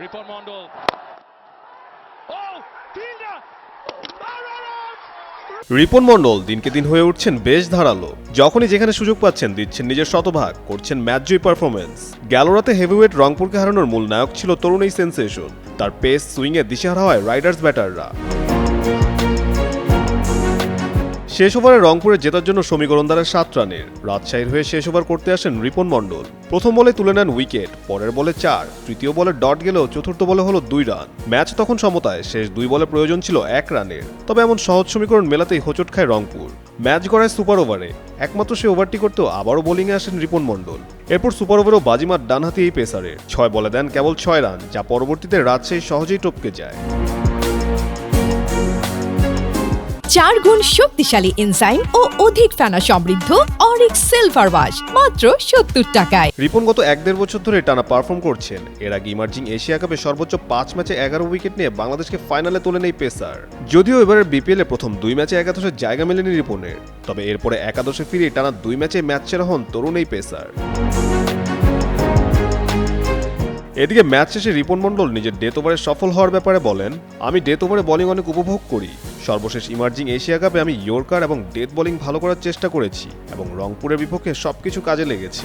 Oh, run out! Ripon Mondal দিনকে দিন হয়ে উঠছেন বেশ ধারালো। যখনই যেখানে সুযোগ পাচ্ছেন দিচ্ছেন নিজের শতভাগ করছেন ম্যাচ জয়ী পারফরমেন্স গেল রাতে হেভিওয়েট রংপুরকে হারানোর মূল নায়ক ছিল তরুণ এই সেন্সেশন তার পেস সুইংয়ে দিশেহারা হয় রাইডার্স ব্যাটাররা শেষ ওভারে রংপুরে জেতার জন্য সমীকরণদারের সাত রানের। রাজশাহীর হয়ে শেষ ওভার করতে আসেন রিপন মণ্ডল। প্রথম বলে তুলে নেন উইকেট, পরের বলে চার, তৃতীয় বলে ডট গেলেও চতুর্থ বলে হলো দুই রান। ম্যাচ তখন সমতায়, শেষ দুই বলে প্রয়োজন ছিল এক রানের। তবে এমন সহজ সমীকরণ মেলাতেই হোঁচট খায় রংপুর। ম্যাচ গড়ায় সুপার ওভারে। একমাত্র সে ওভারটি করতেও আবারও বোলিংয়ে আসেন রিপন মণ্ডল। এরপর সুপার ওভারও বাজিমার ডানহাতি এই পেসারের। ছয় বলে দেন কেবল ছয় রান, যা পরবর্তীতে রাজশাহী সহজেই টপকে যায়। চার গুণ শক্তিশালী এনজাইম ও অধিক ফেনা সমৃদ্ধ অরিক্স সিলভার ওয়াশ, মাত্র সত্তর টাকায়। রিপন গত এক দেড় বছর ধরে টানা পারফর্ম করছেন। এর আগে ইমার্জিং এশিয়া কাপে সর্বোচ্চ পাঁচ ম্যাচে এগারো উইকেট নিয়ে বাংলাদেশকে ফাইনালে তোলেন এই পেসার। যদিও এবারের বিপিএলে প্রথম দুই ম্যাচে একাদশের জায়গা মেলেনি রিপনের, তবে এরপরে একাদশে ফিরে টানা দুই ম্যাচে ম্যাচ সেরা হন তরুণ এই পেসার। এদিকে ম্যাচ শেষে রিপন মণ্ডল নিজের ডেথ ওভারে সফল হওয়ার ব্যাপারে বলেন, আমি ডেথ ওভারে বলিং অনেক উপভোগ করি। সর্বশেষ ইমার্জিং এশিয়া কাপে আমি ইয়র্কার এবং ডেথ বোলিং ভালো করার চেষ্টা করেছি এবং রংপুরের বিপক্ষে সবকিছু কাজে লেগেছে।